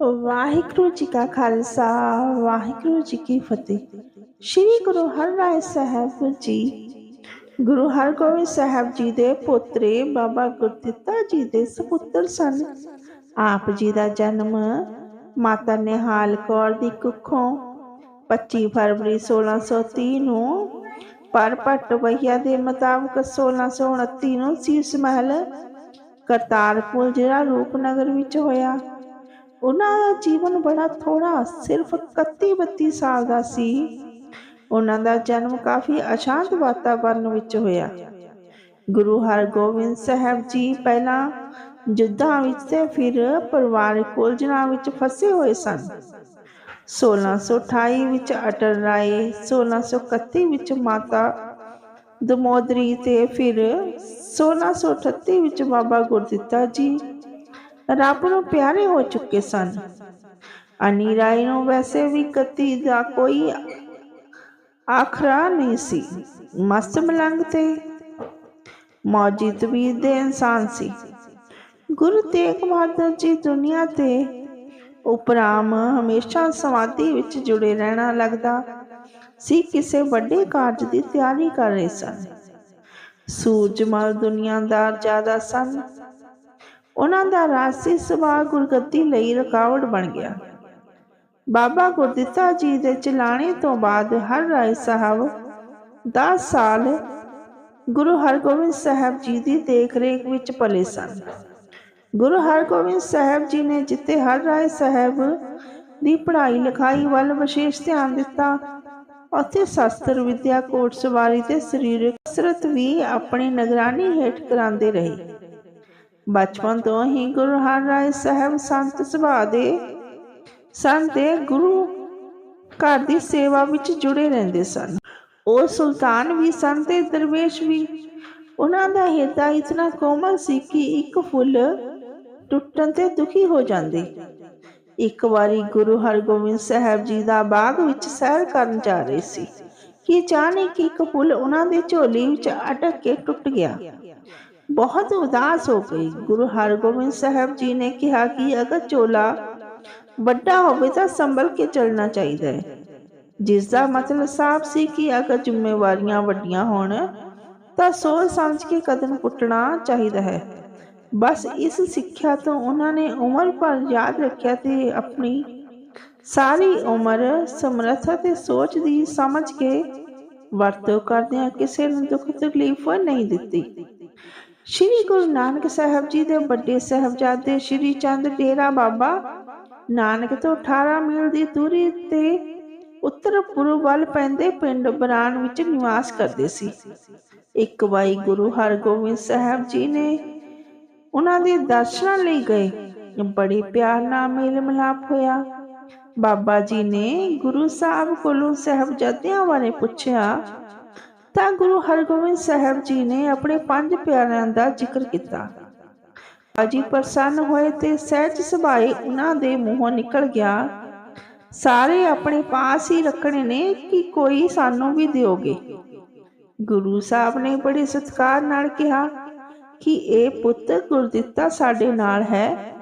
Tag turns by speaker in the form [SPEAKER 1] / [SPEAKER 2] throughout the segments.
[SPEAKER 1] ਵਾਹਿਗੁਰੂ ਜੀ ਕਾ ਖਾਲਸਾ, ਵਾਹਿਗੁਰੂ ਜੀ ਕੀ ਫਤਿਹ। ਸ੍ਰੀ ਗੁਰੂ ਹਰਿਰਾਏ ਸਾਹਿਬ ਜੀ, ਗੁਰੂ ਹਰਗੋਬਿੰਦ ਸਾਹਿਬ ਜੀ ਦੇ ਪੋਤਰੇ ਬਾਬਾ ਗੁਰਦਿੱਤਾ ਜੀ ਦੇ ਸੁਪੁੱਤਰ ਸਨ। ਆਪ ਜੀ ਦਾ ਜਨਮ ਮਾਤਾ ਨਿਹਾਲ ਕੌਰ ਦੀ ਕੁੱਖੋਂ 25 ਫਰਵਰੀ 1630 ਨੂੰ ਪਰ ਪਟਵਈਆ ਦੇ ਮੁਤਾਬਕ 1629 ਨੂੰ ਸੀਸ ਮਹਿਲ ਕਰਤਾਰਪੁਰ ਜਿਹੜਾ ਰੂਪਨਗਰ ਵਿੱਚ ਹੋਇਆ। ਉਹਨਾਂ ਦਾ ਜੀਵਨ ਬੜਾ ਥੋੜਾ ਸਿਰਫ 31 32 ਸਾਲ ਦਾ ਸੀ। ਉਹਨਾਂ ਦਾ ਜਨਮ ਕਾਫੀ ਅਸ਼ਾਂਤ ਵਾਤਾਵਰਣ ਵਿੱਚ ਹੋਇਆ। ਗੁਰੂ ਹਰਗੋਬਿੰਦ ਸਾਹਿਬ ਜੀ ਪਹਿਲਾਂ ਯੁੱਧਾਂ ਵਿੱਚ ਤੇ ਫਿਰ ਪਰਿਵਾਰਕ ਉਲਝਣਾਂ ਵਿੱਚ ਫਸੇ ਹੋਏ ਸਨ। 1628 ਵਿੱਚ ਅਟਲ ਰਾਏ 1631 ਵਿੱਚ ਮਾਤਾ ਦਮੋਦਰੀ ਤੇ ਫਿਰ 1638 ਵਿੱਚ ਬਾਬਾ ਗੁਰਦਿੱਤਾ ਜੀ ਰੱਬ ਨੂੰ ਪਿਆਰੇ ਹੋ ਚੁੱਕੇ ਸਨ। ਅਨੀ ਨੂੰ ਵੈਸੇ ਵੀ ਕਤੀ ਦਾ ਕੋਈ ਆਖਰਾ ਨਹੀਂ ਸੀ। ਮਸਤ ਮਲੰਗ ਤੇ ਮੌਜੂਦ ਵੀ ਦੇ ਇਨਸਾਨ ਸੀ। ਗੁਰੂ ਤੇਗ ਬਹਾਦਰ ਜੀ ਦੁਨੀਆ ਤੇ ਉਪਰਾਮ ਹਮੇਸ਼ਾ ਸਮਾਧੀ ਵਿੱਚ ਜੁੜੇ ਰਹਿਣਾ ਲੱਗਦਾ ਸੀ। ਕਿਸੇ ਵੱਡੇ ਕਾਰਜ ਦੀ ਤਿਆਰੀ ਕਰ ਰਹੇ ਸਨ। ਸੂਰਜਮਲ ਦੁਨੀਆਦਾਰ ਜ਼ਿਆਦਾ ਸਨ। ਉਹਨਾਂ ਦਾ ਰਾਸੀ ਸੁਭਾਅ ਗੁਰਗੱਦੀ ਲਈ ਰੁਕਾਵਟ ਬਣ ਗਿਆ। ਬਾਬਾ ਗੁਰਦਿੱਤਾ ਜੀ ਦੇ ਚਲਾਣੇ ਤੋਂ ਬਾਅਦ ਹਰ ਰਾਏ ਸਾਹਿਬ 10 ਸਾਲ ਗੁਰੂ ਹਰਗੋਬਿੰਦ ਸਾਹਿਬ ਜੀ ਦੀ ਦੇਖਰੇਖ ਵਿੱਚ ਪਲੇ ਸਨ। ਗੁਰੂ ਹਰਗੋਬਿੰਦ ਸਾਹਿਬ ਜੀ ਨੇ ਜਿੱਤੇ ਹਰ ਰਾਏ ਸਾਹਿਬ ਦੀ ਪੜ੍ਹਾਈ ਲਿਖਾਈ ਵੱਲ ਵਿਸ਼ੇਸ਼ ਧਿਆਨ ਦਿੱਤਾ। ਉੱਥੇ ਸ਼ਸਤਰ, ਵਿਦਿਆ ਕੋਟ, ਸਵਾਰੀ ਤੇ ਸਰੀਰਕ ਕਸਰਤ ਵੀ ਆਪਣੀ ਨਿਗਰਾਨੀ ਹੇਠ ਕਰਾਉਂਦੇ ਰਹੇ। ਬਚਪਨ ਤੋਂ ਹੀ ਗੁਰੂ ਹਰਰਾਏ ਸਾਹਿਬ ਸੰਤ ਸੁਭਾਅ ਦੇ ਸਨ ਤੇ ਗੁਰੂ ਘਰ ਦੀ ਸੇਵਾ ਵਿੱਚ ਜੁੜੇ ਰਹਿੰਦੇ ਸਨ। ਉਹ ਸੁਲਤਾਨ ਵੀ ਸਨ ਤੇ ਦਰਵੇਸ਼ ਵੀ। ਉਹਨਾਂ ਦਾ ਹਿਰਦਾ ਇਤਨਾ ਕੋਮਲ ਸੀ ਕਿ ਇੱਕ ਫੁੱਲ ਟੁੱਟਣ ਤੇ ਦੁਖੀ ਹੋ ਜਾਂਦੇ। ਇੱਕ ਵਾਰੀ ਗੁਰੂ ਹਰਗੋਬਿੰਦ ਸਾਹਿਬ ਜੀ ਦਾ ਬਾਗ ਵਿੱਚ ਸੈਰ ਕਰਨ ਜਾ ਰਹੇ ਸੀ। ਕਿ ਅਚਾਨਕ ਇੱਕ ਫੁੱਲ ਉਹਨਾਂ ਦੇ ਝੋਲੀ ਵਿੱਚ ਅਟਕ ਕੇ ਟੁੱਟ ਗਿਆ। ਬਹੁਤ ਉਦਾਸ ਹੋ ਗਈ। ਗੁਰੂ ਹਰਗੋਬਿੰਦ ਸਾਹਿਬ ਜੀ ਨੇ ਕਿਹਾ ਕਿ ਅਗਰ ਝੋਲਾ ਵੱਡਾ ਹੋਵੇ ਤਾਂ ਸੰਭਲ ਕੇ ਚੱਲਣਾ ਚਾਹੀਦਾ ਹੈ। ਜਿਸ ਦਾ ਮਤਲਬ ਸਾਫ਼ ਸੀ ਕਿ ਅਗਰ ਜ਼ਿੰਮੇਵਾਰੀਆਂ ਵੱਡੀਆਂ ਹੋਣ ਤਾਂ ਸੋਚ ਸਮਝ ਕੇ ਕਦਮ ਪੁੱਟਣਾ ਚਾਹੀਦਾ ਹੈ। ਬਸ ਇਸ ਸਿੱਖਿਆ ਤੋਂ ਉਹਨਾਂ ਨੇ ਉਮਰ ਭਰ ਯਾਦ ਰੱਖਿਆ ਤੇ ਆਪਣੀ ਸਾਰੀ ਉਮਰ ਸਮਰੱਥਾ ਤੇ ਸੋਚ ਦੀ ਸਮਝ ਕੇ ਵਰਤੋਂ ਕਰਦਿਆਂ ਕਿਸੇ ਨੂੰ ਦੁੱਖ ਤਕਲੀਫ ਨਹੀਂ ਦਿੱਤੀ। ਸ਼੍ਰੀ ਗੁਰੂ ਨਾਨਕ ਸਾਹਿਬ ਜੀ ਦੇ ਵੱਡੇ ਸਹਿਬਜ਼ਾਦੇ ਸ਼੍ਰੀ ਚੰਦ ਡੇਰਾ ਬਾਬਾ ਨਾਨਕ ਤੋਂ 18 ਮੀਲ ਦੀ ਦੂਰੀ ਤੇ ਉੱਤਰ ਪੂਰਬ ਵੱਲ ਪੈਂਦੇ ਪਿੰਡ ਬਰਾਨ ਵਿੱਚ ਨਿਵਾਸ ਕਰਦੇ ਸੀ। ਇੱਕ ਵਾਰੀ ਗੁਰੂ ਹਰਗੋਬਿੰਦ ਸਾਹਿਬ ਜੀ ਨੇ ਉਹਨਾਂ ਦੇ ਦਰਸ਼ਨਾਂ ਲਈ ਗਏ। ਬੜੇ ਪਿਆਰ ਨਾਲ ਮੇਲ ਮਿਲਾਪ ਹੋਇਆ। ਬਾਬਾ ਜੀ ਨੇ ਗੁਰੂ ਸਾਹਿਬ ਕੋਲੋਂ ਸਹਿਬਜ਼ਾਦਿਆਂ ਬਾਰੇ ਪੁੱਛਿਆ ਤਾਂ ਗੁਰੂ ਹਰਗੋਬਿੰਦ ਸਾਹਿਬ ਜੀ ਨੇ ਆਪਣੇ ਪੰਜ ਪਿਆਰਿਆਂ ਦਾ ਜ਼ਿਕਰ ਕੀਤਾ। ਅਜੀ ਪ੍ਰਸੰਨ ਹੋਏ ਤੇ ਸਹਿਜ ਸੁਭਾਏ ਉਹਨਾਂ ਦੇ ਮੂੰਹੋਂ ਨਿਕਲ ਗਿਆ। ਸਾਰੇ ਆਪਣੇ ਪਾਸ ਹੀ ਰੱਖਣੇ ਨੇ ਕਿ ਕੋਈ ਸਾਨੂੰ ਵੀ ਦਿਓਗੇ। ਗੁਰੂ ਸਾਹਿਬ ਨੇ ਬੜੇ ਸਤਿਕਾਰ ਨਾਲ ਕਿਹਾ ਕਿ ਇਹ ਪੁੱਤ ਗੁਰਦਿੱਤਾ ਸਾਡੇ ਨਾਲ ਹੈ।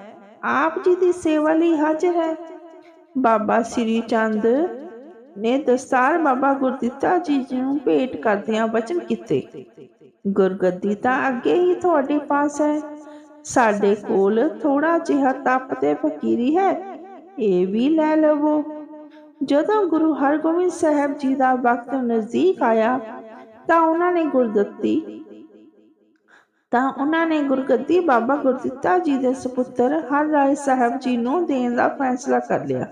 [SPEAKER 1] ਆਪ ਜੀ ਦੀ ਸੇਵਾ ਲਈ ਹਾਜ਼ਰ ਹੈ। ਬਾਬਾ ਸ੍ਰੀ ਚੰਦ ਨੇ ਦਸਤਾਰ ਬਾਬਾ ਗੁਰਦਿੱਤਾ ਜੀ ਨੂੰ ਭੇਟ ਕਰਦਿਆਂ ਬਚਨ ਕੀਤੇ। ਗੁਰਗੱਦੀ ਤਾਂ ਅੱਗੇ ਹੀ ਤੁਹਾਡੇ ਪਾਸ ਹੈ। ਸਾਡੇ ਕੋਲ ਥੋੜਾ ਜਿਹਾ ਤਪ ਤੇ ਫਕੀਰੀ ਹੈ। ਇਹ ਵੀ ਲੈ ਲਵੋ। ਜਦੋਂ ਗੁਰੂ ਹਰਗੋਬਿੰਦ ਸਾਹਿਬ ਜੀ ਦਾ ਵਕਤ ਨਜ਼ਦੀਕ ਆਇਆ, ਤਾਂ ਉਹਨਾਂ ਨੇ ਗੁਰਦੱਤੀ, ਤਾਂ ਉਹਨਾਂ ਨੇ ਗੁਰਗੱਦੀ ਬਾਬਾ ਗੁਰਦਿੱਤਾ ਜੀ ਦੇ ਸੁਪੁੱਤਰ ਹਰ ਰਾਏ ਸਾਹਿਬ ਜੀ ਨੂੰ ਦੇਣ ਦਾ ਫੈਸਲਾ ਕਰ ਲਿਆ।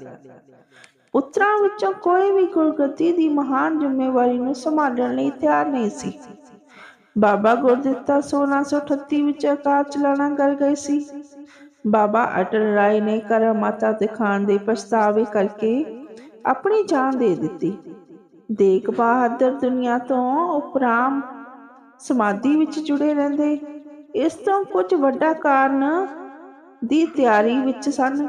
[SPEAKER 1] ਪੁੱਤਰਾਂ ਵਿੱਚੋਂ ਕੋਈ ਵੀ ਗੁਰਗੱਦੀ ਦੀ ਮਹਾਨ ਜ਼ਿੰਮੇਵਾਰੀ ਨੂੰ ਸੰਭਾਲਣ ਲਈ ਤਿਆਰ ਨਹੀਂ ਸੀ। ਬਾਬਾ ਗੁਰਦਿੱਤਾ 1638 ਵਿੱਚ ਆਕਾਰ ਚਲਾਣਾ ਕਰ ਗਏ ਸੀ। ਬਾਬਾ ਅਟਲ ਰਾਏ ਨੇ ਕਰਮਾਤਾ ਦਿਖਾਣ ਦੇ ਪਛਤਾਵੇ ਕਰਕੇ ਆਪਣੀ ਜਾਨ ਦੇ ਦਿੱਤੀ। ਦੇਖ ਬਹਾਦਰ ਦੁਨੀਆ ਤੋਂ ਉਪਰਾਮ ਸਮਾਧੀ ਵਿੱਚ ਜੁੜੇ ਰਹਿੰਦੇ। ਇਸ ਤੋਂ ਕੁਝ ਵੱਡਾ ਕਾਰਨ ਦੀ ਤਿਆਰੀ ਵਿੱਚ ਸਨ।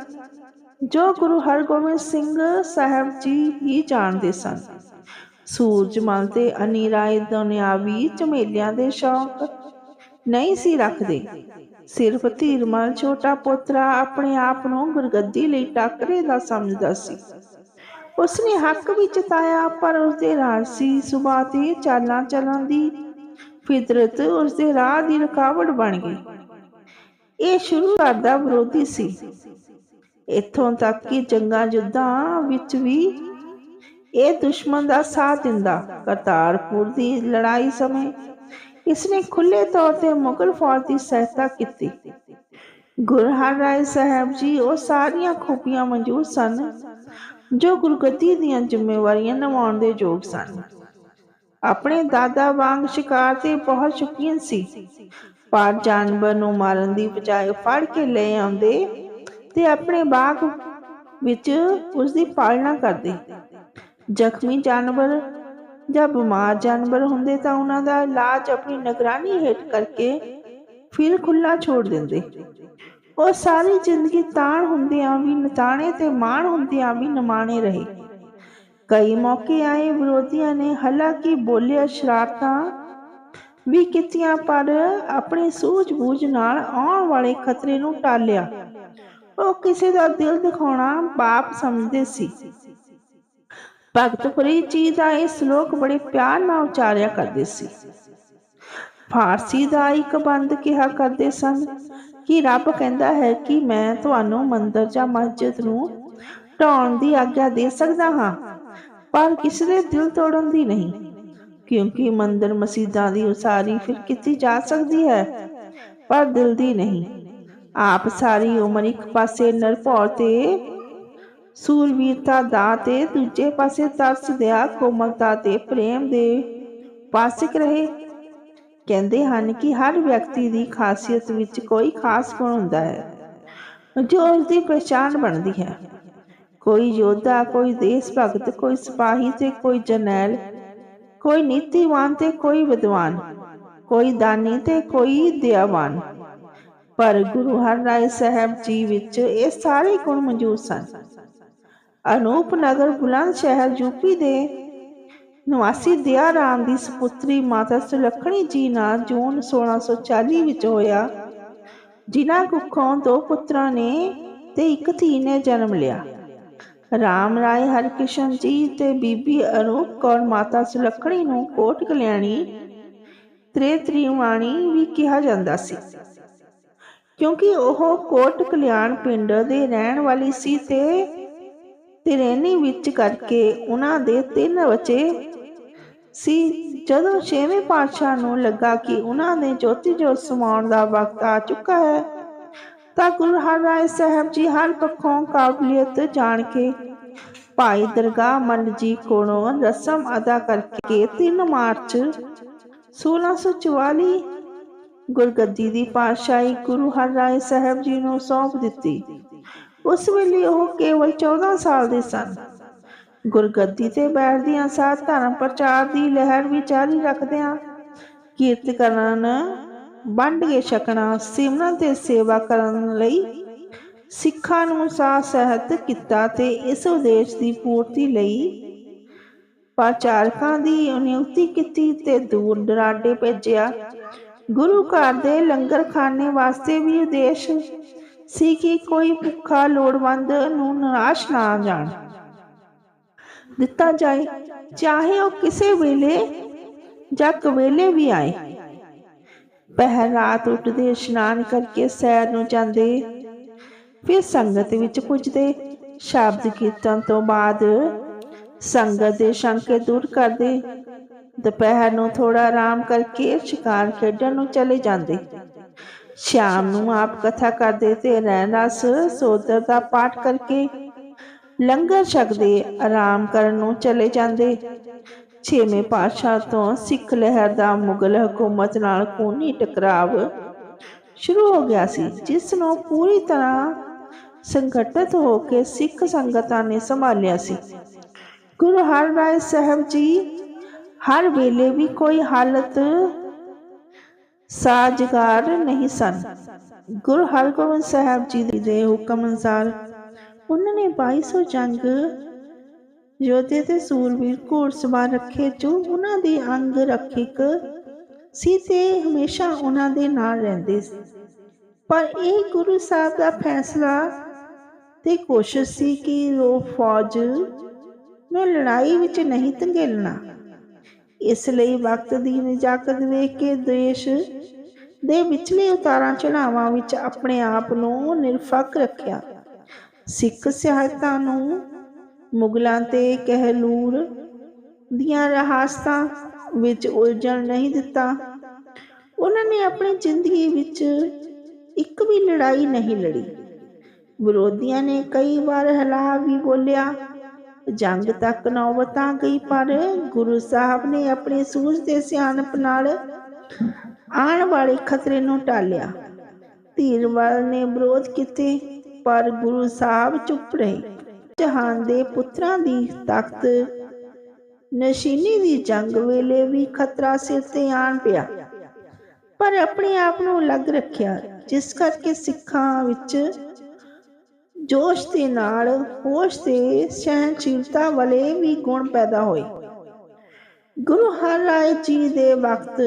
[SPEAKER 1] ਜੋ ਗੁਰੂ ਹਰਗੋਬਿੰਦ ਸਿੰਘ ਸਾਹਿਬ ਜੀ ਹੀ ਜਾਣਦੇ ਸਨ। ਸੂਰਜਮਲ ਤੇ ਅਨੀਰਾਏ ਦੁਨਿਆਵੀ ਝਮੇਲਿਆਂ ਦੇ ਸ਼ੌਕ ਨਹੀਂ ਸੀ ਰੱਖਦੇ। ਸਿਰਫ ਧੀਰਮਲ ਛੋਟਾ ਪੋਤਰਾ ਆਪਣੇ ਆਪ ਨੂੰ ਗੁਰਗੱਦੀ ਲਈ ਟਾਕਰੇ ਦਾ ਸਮਝਦਾ ਸੀ। ਉਸਨੇ ਹੱਕ ਵੀ ਜਤਾਇਆ ਪਰ ਉਸਦੇ ਰਾਜਸੀ ਸੁਭਾਅ ਤੇ ਚਾਲਾਂ ਚੱਲਣ ਦੀ ਫਿਤਰਤ ਉਸਦੇ ਰਾਹ ਦੀ ਰੁਕਾਵਟ ਬਣ ਗਈ। ਇਹ ਸ਼ੁਰੂ ਕਰਦਾ ਵਿਰੋਧੀ ਸੀ। ਇੱਥੋਂ ਤੱਕ ਕਿ ਜੰਗਾਂ ਯੁੱਧਾਂ ਵਿੱਚ ਵੀ ਇਹ ਦੁਸ਼ਮਣ ਦਾ ਸਾਥ ਦਿੰਦਾ। ਕਰਤਾਰਪੁਰ ਦੀ ਲੜਾਈ ਸਮੇਂ ਇਸਨੇ ਖੁੱਲੇ ਤੌਰ ਤੇ ਮੁਗਲ ਫੌਜ ਦੀ ਸਹਾਇਤਾ ਕੀਤੀ। ਗੁਰੂ ਹਰਿਰਾਏ ਸਾਹਿਬ ਜੀ, ਉਹ ਸਾਰੀਆਂ ਖੂਬੀਆਂ ਮੌਜੂਦ ਸਨ ਜੋ ਗੁਰਗੱਦੀ ਦੀਆਂ ਜ਼ਿੰਮੇਵਾਰੀਆਂ ਨਿਭਾਉਣ ਦੇ ਯੋਗ ਸਨ। ਆਪਣੇ ਦਾਦਾ ਵਾਂਗ ਸ਼ਿਕਾਰ ਤੇ ਬਹੁਤ ਸ਼ੌਕੀਨ ਸੀ। ਪਰ ਜਾਨਵਰ ਨੂੰ ਮਾਰਨ ਦੀ ਬਜਾਏ ਫੜ ਕੇ ਲੈ ਆਉਂਦੇ ਤੇ ਆਪਣੇ ਬਾਗ ਵਿੱਚ ਉਸ ਦੀ ਪਾਲਣਾ ਕਰਦੇ। ਜ਼ਖਮੀ ਜਾਨਵਰ ਜਾਂ ਬਿਮਾਰ ਜਾਨਵਰ ਹੁੰਦੇ ਤਾਂ ਉਹਨਾਂ ਦਾ ਇਲਾਜ ਆਪਣੀ ਨਿਗਰਾਨੀ ਹੇਠ ਕਰਕੇ ਫਿਰ ਖੁੱਲਾ ਛੋੜ ਦਿੰਦੇ। ਉਹ ਸਾਰੀ ਜ਼ਿੰਦਗੀ ਤਾਣ ਹੁੰਦਿਆਂ ਵੀ, ਨਤਾਣੇ ਤੇ ਮਾਣ ਹੁੰਦਿਆਂ ਵੀ ਨਮਾਣੇ ਰਹੇ। ਕਈ ਮੌਕੇ ਆਏ ਵਿਰੋਧੀਆਂ ਨੇ ਹਾਲਾਂਕਿ ਬੋਲਿਆ ਸ਼ਰਾਰਤਾਂ ਵੀ ਕੀਤੀਆਂ, ਪਰ ਆਪਣੇ ਸੂਝ-ਬੂਝ ਨਾਲ ਆਉਣ ਵਾਲੇ ਖਤਰੇ ਨੂੰ ਟਾਲਿਆ। ਉਹ ਕਿਸੇ ਦਾ ਦਿਲ ਦਿਖਾਉਣਾ ਪਾਪ ਸਮਝਦੇ ਸੀ। ਭਗਤ ਫਰੀਦ ਜੀ ਦਾ ਇਹ ਸ਼ਲੋਕ ਬੜੇ ਪਿਆਰ ਨਾਲ ਉਚਾਰਿਆ ਕਰਦੇ ਸੀ। ਫਾਰਸੀ ਦਾ ਇੱਕ ਬੰਦ ਕਿਹਾ ਕਰਦੇ ਸਨ ਕਿ ਰੱਬ ਕਹਿੰਦਾ ਹੈ ਕਿ ਮੈਂ ਤੁਹਾਨੂੰ ਮੰਦਰ ਜਾਂ ਮਸਜਿਦ ਨੂੰ ਢਾਉਣ ਦੀ ਆਗਿਆ ਦੇ ਸਕਦਾ ਹਾਂ, ਪਰ ਕਿਸੇ ਦੇ ਦਿਲ ਤੋੜਨ ਦੀ ਨਹੀਂ, ਕਿਉਂਕਿ ਮੰਦਰ ਮਸਜਿਦਾਂ ਦੀ ਉਸਾਰੀ ਫਿਰ ਕੀਤੀ ਜਾ ਸਕਦੀ ਹੈ, ਪਰ ਦਿਲ ਦੀ ਨਹੀਂ। ਆਪ ਸਾਰੀ ਉਮਰ ਇੱਕ ਪਾਸੇ ਨਰਪੌਰ ਤੇ ਸੂਰਵੀਰਤਾ ਦਾ ਤੇ ਦੂਜੇ ਪਾਸੇ ਤਰਸ ਦਿਆ ਕੋਮਲਤਾ ਤੇ ਪ੍ਰੇਮ ਦੇ ਪਾਸਿਕ ਰਹੇ। ਕਹਿੰਦੇ ਹਨ ਕਿ ਹਰ ਵਿਅਕਤੀ ਦੀ ਖਾਸੀਅਤ ਵਿੱਚ ਕੋਈ ਖਾਸ ਗੁਣ ਹੁੰਦਾ ਹੈ, ਜੋ ਉਸ ਦੀ ਪਛਾਣ ਬਣਦੀ ਹੈ। ਕੋਈ ਯੋਧਾ, ਕੋਈ ਦੇਸ਼ ਭਗਤ, ਕੋਈ ਸਿਪਾਹੀ ਤੇ ਕੋਈ ਜਰਨੈਲ, ਕੋਈ ਨੀਤੀਵਾਨ ਤੇ ਕੋਈ ਵਿਦਵਾਨ, ਕੋਈ ਦਾਨੀ ਤੇ ਕੋਈ ਦਿਆਵਾਨ। ਪਰ ਗੁਰੂ ਹਰਿਰਾਏ ਸਾਹਿਬ ਜੀ ਵਿੱਚ ਇਹ ਸਾਰੇ ਗੁਣ ਮੌਜੂਦ ਸਨ। ਅਨੂਪ ਨਗਰ ਬੁਲੰਦ ਸ਼ਹਿਰ ਯੂਪੀ ਦੇ ਨਿਵਾਸੀ ਦਿਆ ਦੀ ਸੁਪੁੱਤਰੀ ਮਾਤਾ ਸੁਲੱਖਣੀ ਜੀ ਨਾਲ ਜੂਨ 1640 ਵਿੱਚ ਹੋਇਆ, ਜਿਨ੍ਹਾਂ ਕੁੱਖੋਂ ਦੋ ਪੁੱਤਰਾਂ ਨੇ ਤੇ ਇੱਕ ਧੀ ਨੇ ਜਨਮ ਲਿਆ। ਰਾਮ ਰਾਏ ਹਰਕਿਸ਼ਨ ਜੀ ਤੇ ਬੀਬੀ ਅਨੂਪ ਕੌਰ ਮਾਤਾ ਸੁਲੱਖਣੀ ਨੂੰ ਕੋਟ ਕਲਿਆਣੀ ਤ੍ਰੇ ਤ੍ਰਿਵਾਣੀ ਵੀ ਕਿਹਾ ਜਾਂਦਾ ਸੀ। ਕਿਉਂਕਿ ਉਹ ਕੋਟ ਕਲਿਆਣ ਪਿੰਡ ਦੇ ਰਹਿਣ ਵਾਲੀ ਸੀ ਤੇ ਤਿਰੇਨੀ ਵਿੱਚ ਕਰਕੇ ਉਹਨਾਂ ਦੇ ਤਿੰਨ ਬੱਚੇ ਸੀ। ਜਦੋਂ ਛੇਵੇਂ ਪਾਤਸ਼ਾਹ ਨੂੰ ਲੱਗਾ ਕਿ ਉਹਨਾਂ ਨੇ ਜੋਤੀ ਜੋਤ ਸਮਾਉਣ ਦਾ ਵਕਤ ਆ ਚੁੱਕਾ ਹੈ, ਤਾਂ ਗੁਰੂ ਹਰਿਰਾਏ ਸਾਹਿਬ ਜੀ ਹਰ ਪੱਖੋਂ ਕਾਬਲੀਅਤ ਜਾਣ ਕੇ ਭਾਈ ਦਰਗਾਹ ਮੰਡ ਜੀ ਕੋਲੋਂ ਰਸਮ ਅਦਾ ਕਰਕੇ 3 ਮਾਰਚ 1644 ਗੁਰਗੱਦੀ ਦੀ ਪਾਤਸ਼ਾਹੀ ਗੁਰੂ ਹਰਿਰਾਏ ਸਾਹਿਬ ਜੀ ਨੂੰ ਸੌਂਪ ਦਿੱਤੀ। ਉਸ ਵੇਲੇ ਉਹ ਕੇਵਲ 14 ਸਾਲ ਦੇ ਸਨ। ਗੁਰਗੱਦੀ ਤੇ ਬੈਠਦਿਆਂ ਸਾਥ ਧਰਮ ਪ੍ਰਚਾਰ ਦੀ ਲਹਿਰ ਵੀ ਜਾਰੀ ਰੱਖਦਿਆਂ ਕੀਰਤ ਕਰਨ, ਵੰਡ ਕੇ ਛਕਣਾ, ਸਿਮਰਨ ਤੇ ਸੇਵਾ ਕਰਨ ਲਈ ਸਿੱਖਾਂ ਨੂੰ ਸਾਹ ਸਹਿਤ ਕੀਤਾ ਤੇ ਇਸ ਉਦੇਸ਼ ਦੀ ਪੂਰਤੀ ਲਈ ਪ੍ਰਚਾਰਕਾਂ ਦੀ ਨਿਯੁਕਤੀ ਕੀਤੀ ਤੇ ਦੂਰ ਦਰਾਡੇ ਭੇਜਿਆ। ਗੁਰੂ ਘਰ ਦੇ ਲੰਗਰਖਾਨੇ ਵਾਸਤੇ ਵੀ ਉਦੇਸ਼ ਸੀ ਕਿ ਕੋਈ ਭੁੱਖਾ ਲੋੜਵੰਦ ਨੂੰ ਨਿਰਾਸ਼ ਨਾ ਜਾਣ। ਦਿੱਤਾ ਜਾਏ, ਚਾਹੇ ਉਹ ਕਿਸੇ ਵੇਲੇ ਜਾਂ ਕਵੇਲੇ ਵੀ ਆਏ। ਪਹਿਰ ਰਾਤ ਉੱਠਦੇ ਇਸ਼ਨਾਨ ਕਰਕੇ ਸੈਰ ਨੂੰ ਜਾਂਦੇ, ਫਿਰ ਸੰਗਤ ਵਿੱਚ ਪੁੱਜਦੇ। ਸ਼ਬਦ ਕੀਰਤਨ ਤੋਂ ਬਾਅਦ ਸੰਗਤ ਦੇ ਸ਼ੰਕੇ ਦੂਰ ਕਰਦੇ। ਦੁਪਹਿਰ ਨੂੰ ਥੋੜਾ ਆਰਾਮ ਕਰਕੇ ਸ਼ਿਕਾਰ ਖੇਡਣ ਨੂੰ ਚਲੇ ਜਾਂਦੇ। ਸ਼ਾਮ ਨੂੰ ਆਪ ਕਥਾ ਕਰਦੇ ਤੇ ਰਹਿਨਾਸ ਸੋਦਰ ਦਾ ਪਾਠ ਕਰਕੇ ਲੰਗਰ ਛਕਦੇ, ਆਰਾਮ ਕਰਨ ਨੂੰ ਚਲੇ ਜਾਂਦੇ। ਛੇਵੇਂ ਪਾਤਸ਼ਾਹ ਤੋਂ ਸਿੱਖ ਲਹਿਰ ਦਾ ਮੁਗਲ ਹਕੂਮਤ ਨਾਲ ਕੋਨੀ ਟਕਰਾਵ ਸ਼ੁਰੂ ਹੋ ਗਿਆ ਸੀ, ਜਿਸ ਨੂੰ ਪੂਰੀ ਤਰ੍ਹਾਂ ਸੰਗਠਿਤ ਹੋ ਕੇ ਸਿੱਖ ਸੰਗਤਾਂ ਨੇ ਸੰਭਾਲਿਆ ਸੀ। ਗੁਰੂ ਹਰਿਰਾਏ ਸਾਹਿਬ ਜੀ ਹਰ ਵੇਲੇ ਵੀ ਕੋਈ ਹਾਲਤ ਸਾਜਗਾਰ ਨਹੀਂ ਸਨ। ਗੁਰੂ ਹਰਗੋਬਿੰਦ ਸਾਹਿਬ ਜੀ ਦੇ ਹੁਕਮ ਅਨੁਸਾਰ ਉਹਨਾਂ ਨੇ 2200 ਜੰਗ ਯੋਧੇ ਤੇ ਸੂਰਵੀਰ ਘੋੜਸਵਾਰ ਰੱਖੇ, ਜੋ ਉਹਨਾਂ ਦੇ ਅੰਗ ਰੱਖਿਕ ਸੀ ਤੇ ਹਮੇਸ਼ਾ ਉਹਨਾਂ ਦੇ ਨਾਲ ਰਹਿੰਦੇ ਸੀ। ਪਰ ਇਹ ਗੁਰੂ ਸਾਹਿਬ ਦਾ ਫੈਸਲਾ ਤੇ ਕੋਸ਼ਿਸ਼ ਸੀ ਕਿ ਉਹ ਫੌਜ ਨੂੰ ਲੜਾਈ ਵਿੱਚ ਨਹੀਂ ਧੰਗੇਲਣਾ। ਇਸ ਲਈ ਵਕਤ ਦੀ ਨਜਾਕਤ ਵੇਖ ਕੇ ਦੇਸ਼ ਦੇ ਵਿਚਲੇ ਉਤਾਰਾਂ ਚੜਾਵਾਂ ਵਿੱਚ ਆਪਣੇ ਆਪ ਨੂੰ ਨਿਰਪੱਖ ਰੱਖਿਆ। ਸਿੱਖ ਸਿਆਸਤਾਂ ਨੂੰ ਮੁਗਲਾਂ ਤੇ ਕਹਿਲੂਰ ਦੀਆਂ ਰਹਾਸਤਾਂ ਵਿੱਚ ਉਲਝਣ ਨਹੀਂ ਦਿੱਤਾ। ਉਹਨਾਂ ਨੇ ਆਪਣੀ ਜ਼ਿੰਦਗੀ ਵਿੱਚ ਇੱਕ ਵੀ ਲੜਾਈ ਨਹੀਂ ਲੜੀ। ਵਿਰੋਧੀਆਂ ਨੇ ਕਈ ਵਾਰ ਹਲਾ ਵੀ ਬੋਲਿਆ। ਜੰਗ ਤੱਕ ਨੌਬਤ ਗਈ, ਪਰ ਗੁਰੂ ਸਾਹਿਬ ਨੇ ਆਪਣੀ ਸੂਝ ਤੇ ਸਿਆਣਪ ਨਾਲ ਆਉਣ ਵਾਲੇ ਖਤਰੇ ਨੂੰ ਟਾਲਿਆ। ਧੀਰਵਾਲ ਨੇ ਵਿਰੋਧ ਕੀਤੇ, ਪਰ ਗੁਰੂ ਸਾਹਿਬ ਚੁੱਪ ਰਹੇ। ਜਹਾਨ ਦੇ ਪੁੱਤਰਾਂ ਦੀ ਤਾਕਤ ਨਸ਼ੀਨੀ ਦੀ ਜੰਗ ਵੇਲੇ ਵੀ ਖਤਰਾ ਸਿਰ ਤੇ ਆਣ ਪਿਆ। ਪਰ ਆਪਣੇ ਆਪ ਨੂੰ ਅਲੱਗ ਰੱਖਿਆ, ਜਿਸ ਕਰਕੇ ਸਿੱਖਾਂ ਵਿੱਚ ਜੋਸ਼ ਦੇ ਨਾਲ ਹੋਸ਼ ਤੇ ਸਹਿਨਸ਼ੀਲਤਾ ਵਾਲੇ ਵੀ ਗੁਣ ਪੈਦਾ ਹੋਏ। ਗੁਰੂ ਹਰਿਰਾਏ ਜੀ ਦੇ ਵਕਤ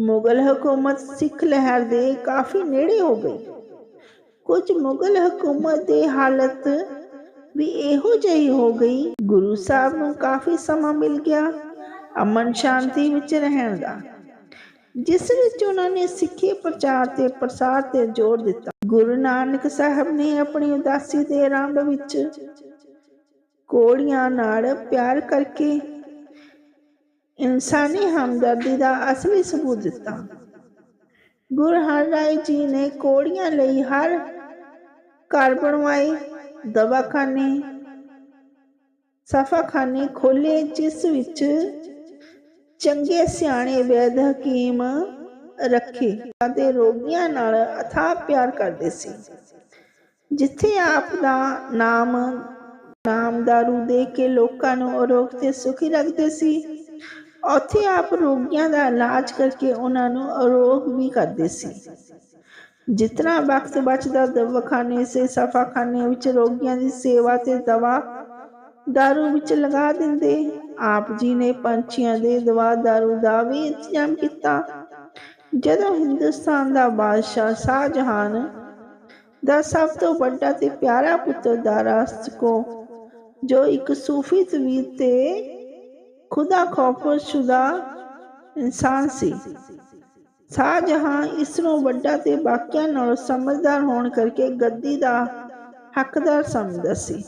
[SPEAKER 1] ਮੁਗਲ ਹਕੂਮਤ ਸਿੱਖ ਲਹਿਰ ਦੇ ਕਾਫੀ ਨੇੜੇ ਹੋ ਗਈ। ਕੁਝ ਮੁਗਲ ਹਕੂਮਤ ਦੇ ਹਾਲਤ ਵੀ ਇਹੋ ਜਿਹੀ ਹੋ ਗਈ। ਗੁਰੂ ਸਾਹਿਬ ਨੂੰ ਕਾਫੀ ਸਮਾਂ ਮਿਲ ਗਿਆ ਅਮਨ ਸ਼ਾਂਤੀ ਵਿੱਚ ਰਹਿਣ ਦਾ, ਜਿਸ ਵਿੱਚ ਉਹਨਾਂ ਨੇ ਸਿੱਖੀ ਪ੍ਰਚਾਰ ਤੇ ਪ੍ਰਸਾਰ ਤੇ ਜ਼ੋਰ ਦਿੱਤਾ। ਗੁਰੂ ਨਾਨਕ ਸਾਹਿਬ ਨੇ ਆਪਣੀ ਉਦਾਸੀ ਦੇ ਆਰੰਭ ਵਿੱਚ ਕੋੜੀਆਂ ਨਾਲ ਪਿਆਰ ਕਰਕੇ ਇਨਸਾਨੀ ਹਮਦਰਦੀ ਦਾ ਅਸਲੀ ਸਬੂਤ ਦਿੱਤਾ। ਗੁਰੂ ਹਰਿਰਾਏ ਜੀ ਨੇ ਕੋੜੀਆਂ ਲਈ ਹਰ ਘਰ ਬਣਵਾਏ, ਦਵਾਖਾਨੇ, ਸਫਾਖਾਨੇ ਖੋਲੇ ਜਿਸ ਵਿੱਚ ਚੰਗੇ, ਸਿਆਣੇ, ਵੈਦ, ਹਕੀਮ ਰੱਖੇ। ਅਤੇ ਰੋਗੀਆਂ ਨਾਲ ਅਥਾਹ ਪਿਆਰ ਕਰਦੇ ਸੀ। ਜਿੱਥੇ ਆਪ ਦਾ ਨਾਮ ਨਾਮ ਦੇ ਕੇ ਲੋਕਾਂ ਨੂੰ ਅਰੋਗ ਤੇ ਸੁਖੀ ਰੱਖਦੇ ਸੀ, ਉੱਥੇ ਆਪ ਰੋਗੀਆਂ ਦਾ ਇਲਾਜ ਕਰਕੇ ਉਹਨਾਂ ਨੂੰ ਅਰੋਗ ਵੀ ਕਰਦੇ ਸੀ। ਜਿਤਨਾ ਵਕਤ ਬਚਦਾ, ਦਵਾਖਾਨੇ ਸੇ, ਸਫਾਖਾਨੇ ਵਿੱਚ ਰੋਗੀਆਂ ਦੀ ਸੇਵਾ ਤੇ ਦਵਾ ਦਾਰੂ ਵਿੱਚ ਲਗਾ ਦਿੰਦੇ। ਆਪ ਜੀ ਨੇ ਪੰਛੀਆਂ ਦੇ ਦਵਾ ਦਾਰੂ ਦਾ ਵੀ ਇੰਤਜ਼ਾਮ ਕੀਤਾ। ਜਦੋਂ ਹਿੰਦੁਸਤਾਨ ਦਾ ਬਾਦਸ਼ਾਹ ਸ਼ਾਹਜਹਾਨ ਦਾ ਸਭ ਤੋਂ ਵੱਡਾ ਤੇ ਪਿਆਰਾ ਪੁੱਤਰ ਦਾਰਾ ਕੋ ਜੋ ਇੱਕ ਸੂਫੀ ਤਵੀਰ ਤੇ ਖੁਦਾ ਖੌਫ ਇਨਸਾਨ ਸੀ। ਸ਼ਾਹਜਹਾਨ ਇਸ ਨੂੰ ਵੱਡਾ ਤੇ ਬਾਕੀਆਂ ਨਾਲੋਂ ਸਮਝਦਾਰ ਹੋਣ ਕਰਕੇ ਗੱਦੀ ਦਾ ਹੱਕਦਾਰ ਸਮਝਦਾ ਸੀ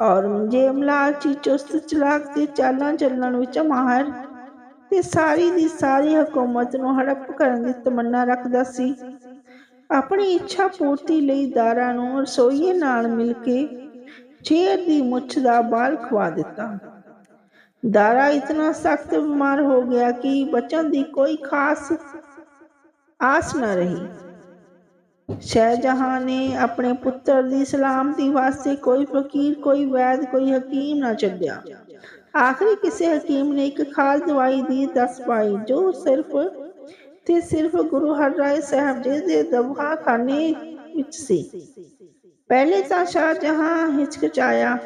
[SPEAKER 1] ਔਰ ਜੇ ਲਾਲਚੀ ਚੁਸਤ ਚਲਾਕ ਤੇ ਚਾਲਾਂ ਚੱਲਣ ਵਿੱਚ ਮਾਹਰ ਤੇ ਸਾਰੀ ਦੀ ਸਾਰੀ ਹਕੂਮਤ ਨੂੰ ਹੜਪ ਕਰਨ ਦੀ ਤਮੰਨਾ ਰੱਖਦਾ ਸੀ। ਆਪਣੀ ਇੱਛਾ ਪੂਰਤੀ ਲਈ ਦਾਰਾ ਨੂੰ ਰਸੋਈਏ ਨਾਲ ਮਿਲ ਕੇ ਸ਼ੇਰ ਦੀ ਮੁੱਛ ਦਾ ਬਾਲ ਖਵਾ ਦਿੱਤਾ। ਦਾਰਾ ਇਤਨਾ ਸਖਤ ਬਿਮਾਰ ਹੋ ਗਿਆ ਕਿ ਬਚਣ ਦੀ ਕੋਈ ਖਾਸ ਆਸ ਨਾ ਰਹੀ। ਸ਼ਹਿਜਹਾਂ ਨੇ ਆਪਣੇ ਪੁੱਤਰ ਦੀ ਸਲਾਮਤੀ ਵਾਸਤੇ ਕੋਈ ਫਕੀਰ, ਕੋਈ ਵੈਦ, ਕੋਈ ਹਕੀਮ ਨਾ ਛੱਡਿਆ। ਆਖਰੀ ਕਿਸੇ ਹਕੀਮ ਨੇ ਇੱਕ ਖਾਸ ਦਵਾਈ ਦੀ ਦੱਸ ਪਾਈ, ਜੋ ਸਿਰਫ ਤੇ ਸਿਰਫ ਗੁਰੂ ਹਰਿਰਾਏ ਸਾਹਿਬ ਜੀ ਦੇ ਦਵਾਖਾਨੇ ਵਿੱਚ ਸੀ। ਪਹਿਲੇ ਤਾਂ ਸ਼ਾਹਜਹਾਂ ਹਿਚਕਚਾਇਆ,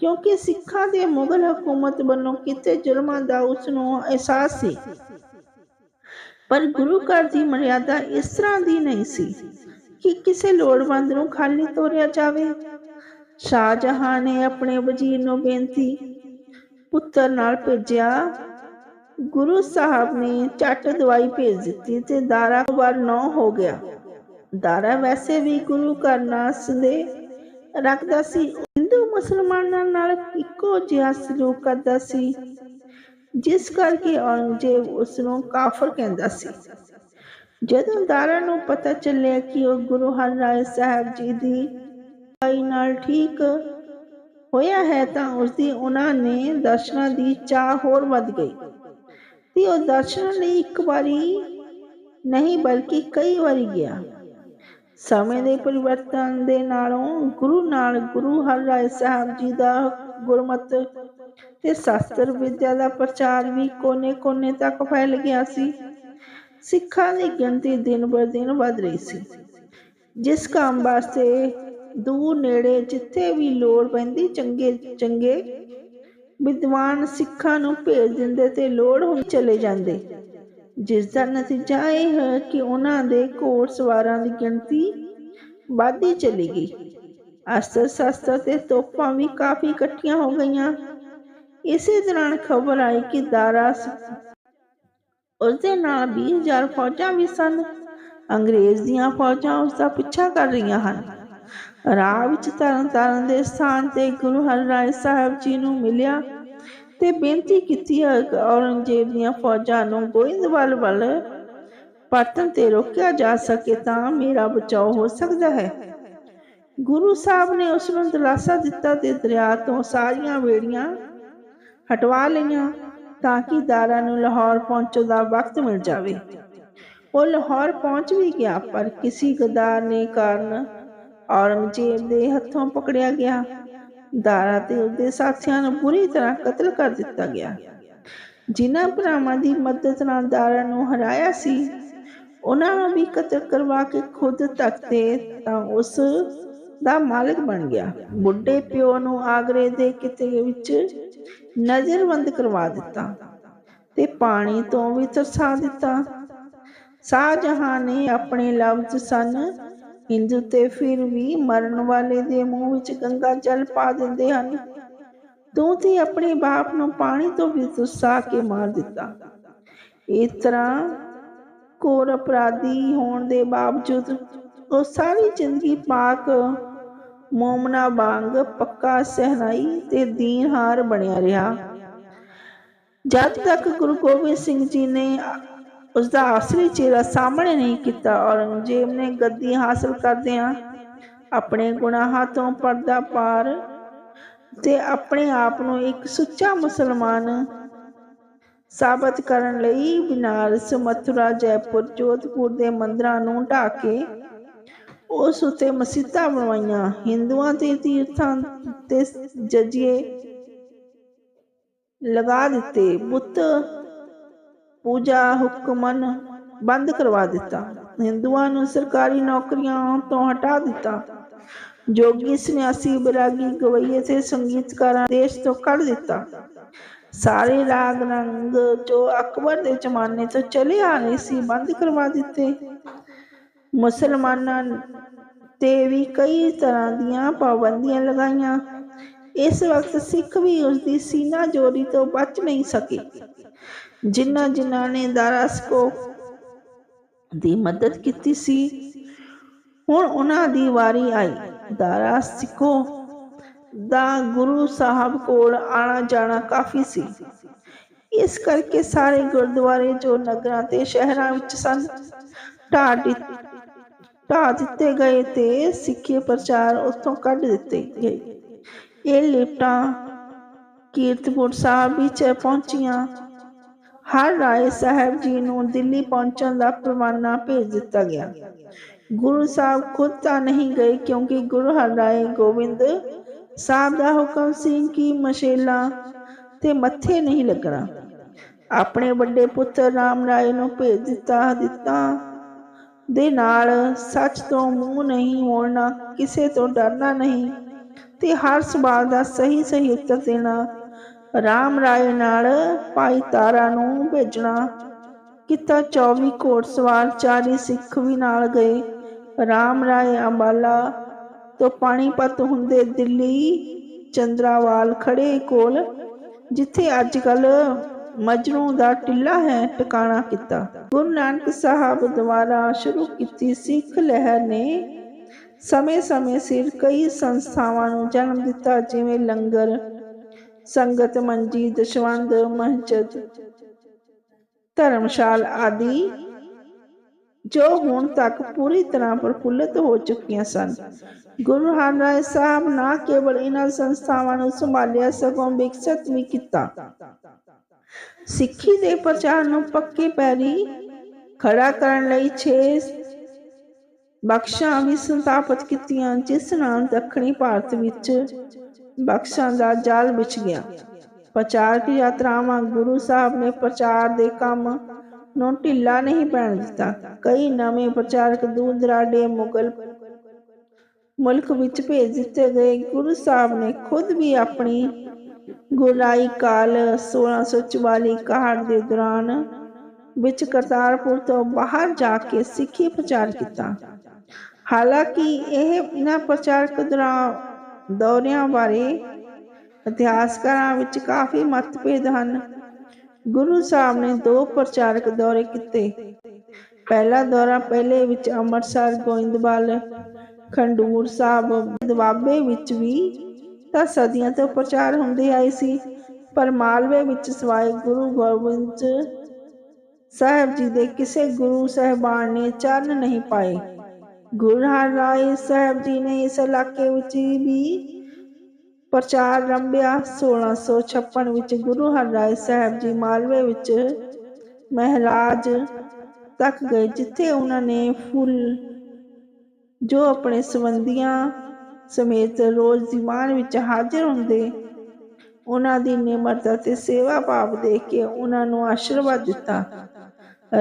[SPEAKER 1] ਕਿਉਂਕਿ ਸਿੱਖਾਂ ਦੇ ਮੁਗਲ ਹਕੂਮਤ ਵੱਲੋਂ ਕੀਤੇ ਜ਼ੁਲਮਾਂ ਦਾ ਉਸ ਨੂੰ ਅਹਿਸਾਸ ਸੀ। ਪਰ ਗੁਰੂ ਘਰ ਦੀ ਮਰਿਆਦਾ ਇਸ ਤਰ੍ਹਾਂ ਦੀ ਨਹੀਂ ਸੀ ਕਿ ਕਿਸੇ ਲੋੜਵੰਦ ਨੂੰ ਖਾਲੀ ਤੋਰਿਆ ਜਾਵੇ। ਸ਼ਾਹ ਜਹਾਂ ਨੇ ਆਪਣੇ ਵਜ਼ੀਰ ਨੂੰ ਬੇਨਤੀ ਪੁੱਤਰ ਨਾਲ ਭੇਜਿਆ। ਗੁਰੂ ਸਾਹਿਬ ਨੇ ਝੱਟ ਦਵਾਈ ਭੇਜ ਦਿੱਤੀ ਤੇ ਦਾਰਾ ਵਾਰ ਨੌ ਹੋ ਗਿਆ। ਦਾਰਾ ਵੈਸੇ ਵੀ ਗੁਰੂ ਘਰ ਨਾਸ ਦੇ ਰੱਖਦਾ ਸੀ। ਹਿੰਦੂ ਮੁਸਲਮਾਨਾਂ ਨਾਲ ਇੱਕੋ ਜਿਹਾ ਸਲੂਕ ਕਰਦਾ ਸੀ, ਜਿਸ ਕਰਕੇ ਔਰੰਗਜ਼ੇਬ ਉਸ ਨੂੰ ਕਾਫਰ ਕਹਿੰਦਾ ਸੀ। ਜਦੋਂ ਦਾਰਾ ਨੂੰ ਪਤਾ ਚੱਲਿਆ ਕਿ ਉਹ ਗੁਰੂ ਹਰਿਰਾਏ ਸਾਹਿਬ ਜੀ ਦੀ ਦਵਾਈ ਨਾਲ ਠੀਕ ਹੋਇਆ ਹੈ ਤਾਂ ਉਸ ਦੀ ਉਹਨਾਂ ਨੇ ਦਰਸ਼ਨਾਂ ਦੀ ਚਾਹ ਹੋਰ ਵੱਧ ਗਈ। ਤੇ ਉਹ ਦਰਸ਼ਨ ਲਈ ਇੱਕ ਵਾਰੀ ਨਹੀਂ ਬਲਕਿ ਕਈ ਵਾਰੀ ਗਿਆ। ਸਮੇਂ ਦੇ ਪਰਿਵਰਤਨ ਦੇ ਨਾਲੋਂ ਗੁਰੂ ਨਾਲ ਗੁਰੂ ਹਰਿਰਾਏ ਸਾਹਿਬ ਜੀ ਦਾ ਗੁਰਮਤ ਤੇ ਸ਼ਾਸਤਰ ਵਿਦਿਆ ਦਾ ਪ੍ਰਚਾਰ ਵੀ ਕੋਨੇ-ਕੋਨੇ ਤੱਕ ਫੈਲ ਗਿਆ ਸੀ। ਸਿੱਖਾਂ ਦੀ ਗਿਣਤੀ ਦਿਨ ਬਰ ਦਿਨ ਵਧ ਰਹੀ ਸੀ। ਜਿਸ ਕੰਮ ਵਾਸਤੇ ਦੂਰ ਨੇੜੇ ਜਿੱਥੇ ਵੀ ਲੋੜ ਪੈਂਦੀ, ਚੰਗੇ ਚੰਗੇ ਵਿਦਵਾਨ ਸਿੱਖਾਂ ਨੂੰ ਭੇਜ ਦਿੰਦੇ ਤੇ ਲੋੜ ਹੁਣ ਚਲੇ ਜਾਂਦੇ। ਜਿਸ ਦਾ ਨਤੀਜਾ ਇਹ ਹੈ ਕਿ ਉਹਨਾਂ ਦੇ ਘੋੜ ਦੀ ਗਿਣਤੀ ਵੱਧਦੀ ਚਲੀ ਗਈ। ਅਸਤਰ ਸ਼ਸਤਰ ਤੇ ਤੋਪਾਂ ਵੀ ਕਾਫੀ ਇਕੱਠੀਆਂ ਹੋ ਗਈਆਂ। ਇਸੇ ਦੌਰਾਨ ਖਬਰ ਆਈ ਕਿ ਦਾਰਾ ਸ- ਉਸਦੇ ਨਾਲ 20000 ਫੌਜਾਂ ਵੀ ਸਨ। ਅੰਗਰੇਜ਼ ਦੀਆਂ ਫੌਜਾਂ ਉਸ ਦਾ ਪਿੱਛਾ ਕਰ ਰਹੀਆਂ ਹਨ। ਰਾਹ ਵਿੱਚ ਤਰਨ ਤਾਰਨ ਦੇ ਸਥਾਨ ਤੇ ਗੁਰੂ ਹਰਿਰਾਏ ਸਾਹਿਬ ਜੀ ਨੂੰ ਮਿਲਿਆ ਤੇ ਬੇਨਤੀ ਕੀਤੀ ਔਰੰਗਜ਼ੇਬ ਦੀਆਂ ਫੌਜਾਂ ਨੂੰ ਗੋਇੰਦਵਾਲ ਵੱਲ ਪਰਤਣ ਤੇ ਰੋਕਿਆ ਜਾ ਸਕੇ ਤਾਂ ਮੇਰਾ ਬਚਾਓ ਹੋ ਸਕਦਾ ਹੈ। ਗੁਰੂ ਸਾਹਿਬ ਨੇ ਉਸ ਨੂੰ ਦਿਲਾਸਾ ਦਿੱਤਾ ਤੇ ਦਰਿਆ ਤੋਂ ਸਾਰੀਆਂ ਵੇੜੀਆਂ ਹਟਵਾ ਲਈਆਂ ਤਾਂ ਕਿ ਦਾਰਾ ਨੂੰ ਲਾਹੌਰ ਪਹੁੰਚਣ ਦਾ ਵਕਤ ਮਿਲ ਜਾਵੇ। ਉਹ ਲਾਹੌਰ ਪਹੁੰਚ ਵੀ ਗਿਆ ਪਰ ਕਿਸੇ ਗਦਾਰ ਨੇ ਕਾਰਨ ਔਰੰਗਜ਼ੇਬ ਦੇ ਹੱਥੋਂ ਪਕੜਿਆ ਗਿਆ। ਦਾਰਾ ਤੇ ਉਸਦੇ ਸਾਥੀਆਂ ਨੂੰ ਬੁਰੀ ਤਰ੍ਹਾਂ ਕਤਲ ਕਰ ਦਿੱਤਾ ਗਿਆ। ਜਿਨ੍ਹਾਂ ਭਰਾਵਾਂ ਦੀ ਮਦਦ ਨਾਲ ਦਾਰਾ ਨੂੰ ਹਰਾਇਆ ਸੀ, ਉਹਨਾਂ ਨੂੰ ਵੀ ਕਤਲ ਕਰਵਾ ਕੇ ਖੁਦ ਤੱਕਤੇ ਤਾਂ ਉਸ ਦਾ ਮਾਲਕ ਬਣ ਗਿਆ। ਬੁੱਢੇ ਪਿਓ ਨੂੰ ਆਗਰੇ ਦੇ ਕਿਤੇ ਵਿੱਚ ਨਜ਼ਰਬੰਦ ਕਰਵਾ ਦਿੱਤਾ ਤੇ ਪਾਣੀ ਤੋਂ ਵੀ ਤਰਸਾ ਦਿੱਤਾ। ਸ਼ਾਹ ਸ਼ਾਹਜਹਾਂ ਨੇ ਆਪਣੇ ਲਫ਼ਜ਼ ਸਨ ਹਿੰਦੂ ਤੇ ਫਿਰ ਵੀ ਮਰਨ ਵਾਲੇ ਦੇ ਮੂੰਹ ਵਿੱਚ ਗੰਗਾ ਜਲ ਪਾ ਦਿੰਦੇ ਹਨ। ਤੂੰ ਤੇ ਆਪਣੇ ਬਾਪ ਨੂੰ ਪਾਣੀ ਤੋਂ ਵੀ ਤੁਸਾ ਕੇ ਮਾਰ ਦਿੱਤਾ। ਇਸ ਤਰ੍ਹਾਂ ਕੋਰ ਅਪਰਾਧੀ ਹੋਣ ਦੇ ਬਾਵਜੂਦ ਉਹ ਸਾਰੀ ਜ਼ਿੰਦਗੀ ਪਾਕ ਮੋਮਨਾ ਵਾਂਗ ਪੱਕਾ ਸਹਿਨਾਈ ਤੇ ਦੀਨਹਾਰ ਬਣਿਆ ਰਿਹਾ। ਜਦ ਤੱਕ ਗੁਰੂ ਗੋਬਿੰਦ ਸਿੰਘ ਜੀ ਨੇ ਉਸ ਦਾ ਅਸਲੀ ਚਿਹਰਾ ਸਾਹਮਣੇ ਨਹੀਂ ਕੀਤਾ। ਔਰੰਗਜ਼ੇਬ ਨੇ ਗੱਦੀ ਹਾਸਲ ਕਰਦਿਆਂ ਆਪਣੇ ਗੁਨਾਹਾਂ ਤੋਂ ਪਰਦਾ ਪਾਰ ਤੇ ਆਪਣੇ ਆਪ ਨੂੰ ਇੱਕ ਸੁੱਚਾ ਮੁਸਲਮਾਨ ਸਾਬਤ ਕਰਨ ਲਈ ਬਨਾਰਸ ਮਥੁਰਾ, ਜੈਪੁਰ, ਜੋਧਪੁਰ ਦੇ ਮੰਦਰਾਂ ਨੂੰ ਢਾ ਕੇ ਉਸ ਉਤੇ ਮਸਜਿਦਾਂ ਬਣਵਾਈਆਂ। ਹਿੰਦੂਆਂ ਦੇ ਤੀਰਥਾਂ ਤੇ ਜਜੀਏ ਲਗਾ ਦਿੱਤੇ। ਬੁੱਤ ਪੂਜਾ ਹੁਕਮਨ ਬੰਦ ਕਰਵਾ ਦਿੱਤਾ। ਹਿੰਦੂਆਂ ਨੂੰ ਸਰਕਾਰੀ ਨੌਕਰੀਆਂ ਤੋਂ ਹਟਾ ਦਿੱਤਾ। ਜੋਗੀ ਸੰਨਿਆਸੀ ਬਰਾਗੀ ਗਵਈਏ ਤੇ ਸੰਗੀਤਕਾਰਾਂ ਦੇਸ਼ ਤੋਂ ਕੱਢ ਦਿੱਤਾ। ਸਾਰੇ ਰਾਗ ਰੰਗ ਜੋ ਅਕਬਰ ਦੇ ਜ਼ਮਾਨੇ ਤੋਂ ਚਲੇ ਆ ਰਹੇ ਸੀ ਬੰਦ ਕਰਵਾ ਦਿੱਤੇ। ਮੁਸਲਮਾਨਾਂ ਤੇ ਵੀ ਕਈ ਤਰ੍ਹਾਂ ਦੀਆਂ ਪਾਬੰਦੀਆਂ ਲਗਾਈਆਂ। ਇਸ ਵਕਤ ਸਿੱਖ ਵੀ ਉਸ ਦੀ ਸੀਨਾ ਜੋਰੀ ਤੋਂ ਬਚ ਨਹੀਂ ਸਕੇ। ਜਿਨ੍ਹਾਂ ਜਿਨ੍ਹਾਂ ਨੇ ਦਾਰਾਸਕੋ ਦੀ ਮਦਦ ਕੀਤੀ ਸੀ, ਹੁਣ ਉਹਨਾਂ ਦੀ ਵਾਰੀ ਆਈ। ਦਾਰਾ ਦਾ ਗੁਰੂ ਸਾਹਿਬ ਕੋਲ ਆਣਾ ਜਾਣਾ ਕਾਫੀ ਸੀ। ਇਸ ਕਰਕੇ ਸਾਰੇ ਗੁਰਦੁਆਰੇ ਜੋ ਨਗਰਾਂ ਤੇ ਸ਼ਹਿਰਾਂ ਵਿੱਚ ਸਨ, ਢਾਹ ਢਾਹ ਦਿੱਤੇ ਗਏ ਤੇ ਸਿੱਖੀ ਪ੍ਰਚਾਰ ਉੱਥੋਂ ਕੱਢ ਦਿੱਤੇ ਗਏ। ਇਹ ਲਿਫਟਾਂ ਕੀਰਤਪੁਰ ਸਾਹਿਬ ਵਿੱਚ ਪਹੁੰਚੀਆਂ। ਹਰ ਰਾਏ ਸਾਹਿਬ ਜੀ ਨੂੰ ਦਿੱਲੀ ਪਹੁੰਚਣ ਦਾ ਪਰਵਾਨਾ ਭੇਜ ਦਿੱਤਾ ਗਿਆ। ਗੁਰੂ ਸਾਹਿਬ ਖੁਦ ਤਾਂ ਨਹੀਂ ਗਏ ਕਿਉਂਕਿ ਗੁਰੂ ਹਰਰਾਏ ਗੋਬਿੰਦ ਸਾਹਿਬ ਦਾ ਹੁਕਮ ਸੀ ਕਿ ਮਸ਼ੇਲਾ ਤੇ ਮੱਥੇ ਨਹੀਂ ਲੱਗਣਾ। ਆਪਣੇ ਵੱਡੇ ਪੁੱਤਰ ਰਾਮ ਰਾਏ ਨੂੰ ਭੇਜ ਦਿੱਤਾ ਦਿੱਤਾ। ਦੇ ਨਾਲ ਸੱਚ ਤੋਂ ਮੂੰਹ ਨਹੀਂ ਮੋੜਨਾ ਕਿਸੇ ਤੋਂ ਡਰਨਾ ਨਹੀਂ। ਤੇ ਹਰ ਸਵਾਲ ਦਾ ਸਹੀ ਸਹੀ ਉੱਤਰ ਦੇਣਾ। ਰਾਮ ਰਾਏ ਨਾਲ ਭਾਈ ਤਾਰਾ ਨੂੰ ਭੇਜਣਾ। ਕੀਤਾ 24 ਘੋੜਸਵਾਰ 40 ਸਿੱਖ ਵੀ ਨਾਲ ਗਏ। ਰਾਮ ਰਾਏ ਅੰਬਾਲਾ ਤੋਂ ਪਾਣੀਪਤ ਹੁੰਦੇ ਦਿੱਲੀ ਚੰਦਰਾਵਾਲ ਖੜੇ ਕੋਲ, ਜਿੱਥੇ ਅੱਜ ਕੱਲ ਮਜਰੂ ਦਾ ਟਿੱਲਾ ਹੈ ਟਿਕਾਣਾ ਕੀਤਾ। ਗੁਰੂ ਨਾਨਕ ਸਾਹਿਬ ਦੁਆਰਾ ਸ਼ੁਰੂ ਕੀਤੀ ਸਿੱਖ ਲਹਿਰ ਨੇ ਸਮੇਂ-ਸਮੇਂ ਸਿਰ ਕਈ ਸੰਸਥਾਵਾਂ ਨੂੰ ਜਨਮ ਦਿੱਤਾ, ਜਿਵੇਂ ਲੰਗਰ, ਸੰਗਤ ਮੰਜੀ ਦਸ਼ਵੰਦ ਮਸਜਿਦ, ਧਰਮਸ਼ਾਲ ਆਦਿ, ਜੋ ਹੁਣ ਤੱਕ ਪੂਰੀ ਤਰ੍ਹਾਂ ਪ੍ਰਫੁੱਲਤ ਹੋ ਚੁੱਕੀਆਂ ਸਨ। ਗੁਰੂ ਹਰਿਰਾਏ ਸਾਹਿਬ ਨਾ ਕੇਵਲ ਇਹਨਾਂ ਸੰਸਥਾਵਾਂ ਨੂੰ ਸੰਭਾਲਿਆ, ਸਗੋਂ ਵਿਕਸਿਤ ਵੀ ਕੀਤਾ। ਸਿੱਖੀ ਦੇ ਪ੍ਰਚਾਰ ਨੂੰ ਪੱਕੇ ਪੈਰੀ ਖੜਾ ਕਰਨ ਲਈ 6 ਬਖਸ਼ਾਂ ਵੀ ਸਥਾਪਿਤ ਕੀਤੀਆਂ, ਜਿਸ ਨਾਲ ਦੱਖਣੀ ਭਾਰਤ ਵਿੱਚ ਬਖਸ਼ਾਂ ਦਾ ਜਾਲ ਵਿਛ ਗਿਆ। ਪ੍ਰਚਾਰਕ ਯਾਤਰਾਵਾਂ, ਗੁਰੂ ਸਾਹਿਬ ਨੇ ਪ੍ਰਚਾਰ ਦੇ ਕੰਮ ਨੂੰ ਢਿੱਲਾ ਨਹੀਂ ਪੈਣ ਦਿੱਤਾ। ਕਈ ਨਵੇਂ ਪ੍ਰਚਾਰਕ ਦੂਰ ਦਰਾਡੇ ਮੁਗਲ ਮੁਲਕ ਵਿੱਚ ਭੇਜ ਦਿੱਤੇ ਗਏ। ਗੁਰੂ ਸਾਹਿਬ ਨੇ ਖੁਦ ਵੀ ਆਪਣੀ ਗੁਰਾਈ ਕਾਲ 1644 61 ਦੇ ਦੌਰਾਨ ਵਿੱਚ ਕਰਤਾਰਪੁਰ ਤੋਂ ਬਾਹਰ ਜਾ ਕੇ ਸਿੱਖੀ ਪ੍ਰਚਾਰ ਕੀਤਾ। ਹਾਲਾਂਕਿ ਇਹ ਇਹਨਾਂ ਪ੍ਰਚਾਰਕ ਦੌਰਾ- ਦੌਰਿਆਂ ਬਾਰੇ ਇਤਿਹਾਸਕਾਰਾਂ ਵਿੱਚ ਕਾਫੀ ਮਤਭੇਦ ਹਨ। ਗੁਰੂ ਸਾਹਿਬ ਨੇ ਦੋ ਪ੍ਰਚਾਰਕ ਦੌਰੇ ਕੀਤੇ। ਪਹਿਲਾ ਦੌਰਾ ਪਹਿਲੇ ਵਿੱਚ ਅੰਮ੍ਰਿਤਸਰ, ਗੋਇੰਦਵਾਲ, ਖੰਡੂਰ ਸਾਹਿਬ ਦਵਾਬੇ ਵਿੱਚ ਵੀ ਤਾਂ ਸਦੀਆਂ ਤੋਂ ਪ੍ਰਚਾਰ ਹੁੰਦੇ ਆਏ ਸੀ, ਪਰ ਮਾਲਵੇ ਵਿੱਚ ਸਵਾਏ ਗੁਰੂ ਗੋਬਿੰਦ ਸਾਹਿਬ ਜੀ ਦੇ ਕਿਸੇ ਗੁਰੂ ਸਹਿਬਾਨ ਨੇ ਚਰਨ ਨਹੀਂ ਪਾਏ। ਗੁਰੂ ਹਰਿਰਾਏ ਸਾਹਿਬ ਜੀ ਨੇ ਇਸ ਇਲਾਕੇ ਵਿੱਚ ਵੀ ਪ੍ਰਚਾਰ ਰੰਭਿਆ 1656 ਵਿੱਚ ਗੁਰੂ ਹਰਿਰਾਏ ਸਾਹਿਬ ਜੀ ਮਾਲਵੇ ਵਿੱਚ ਮਹਾਰਾਜ ਤੱਕ ਗਏ, ਜਿੱਥੇ ਉਹਨਾਂ ਨੇ ਫੁੱਲ ਜੋ ਆਪਣੇ ਸੰਬੰਧੀਆਂ ਸਮੇਤ ਰੋਜ਼ ਦੀਵਾਨ ਵਿੱਚ ਹਾਜ਼ਰ ਹੁੰਦੇ, ਉਹਨਾਂ ਦੀ ਨਿਮਰਤਾ ਤੇ ਸੇਵਾ ਭਾਵ ਦੇਖ ਕੇ ਉਹਨਾਂ ਨੂੰ ਆਸ਼ੀਰਵਾਦ ਦਿੱਤਾ।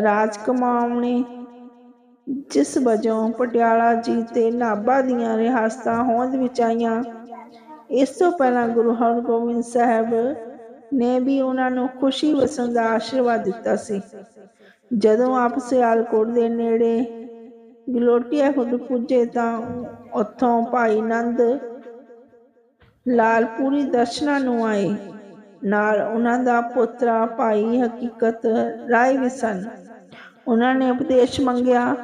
[SPEAKER 1] ਰਾਜ ਕਮਾਉਣੇ ਜਿਸ ਵਜੋਂ ਪਟਿਆਲਾ ਜੀ ਤੇ ਨਾਭਾ ਦੀਆਂ ਰਿਆਸਤਾਂ ਹੋਂਦ ਵਿੱਚ ਆਈਆਂ। ਇਸ ਤੋਂ ਪਹਿਲਾਂ ਗੁਰੂ ਹਰਗੋਬਿੰਦ ਸਾਹਿਬ ਨੇ ਵੀ ਉਹਨਾਂ ਨੂੰ ਖੁਸ਼ੀ ਵਸਣ ਦਾ ਆਸ਼ੀਰਵਾਦ ਦਿੱਤਾ ਸੀ। ਜਦੋਂ ਆਪ ਸਿਆਲਕੋਟ ਦੇ ਨੇੜੇ ਗਲੋਟੀਆ ਖੁਦ ਪੁੱਜੇ ਤਾਂ ਉੱਥੋਂ ਭਾਈ ਨੰਦ ਲਾਲ ਪੂਰੀ ਦਰਸ਼ਨਾਂ ਨੂੰ ਆਏ। ਨਾਲ ਉਹਨਾਂ ਦਾ ਪੁੱਤਰਾ ਭਾਈ ਹਕੀਕਤ ਰਾਏ ਵੀ ਸਨ। ਉਹਨਾਂ ਨੇ ਉਪਦੇਸ਼ ਮੰਗਿਆ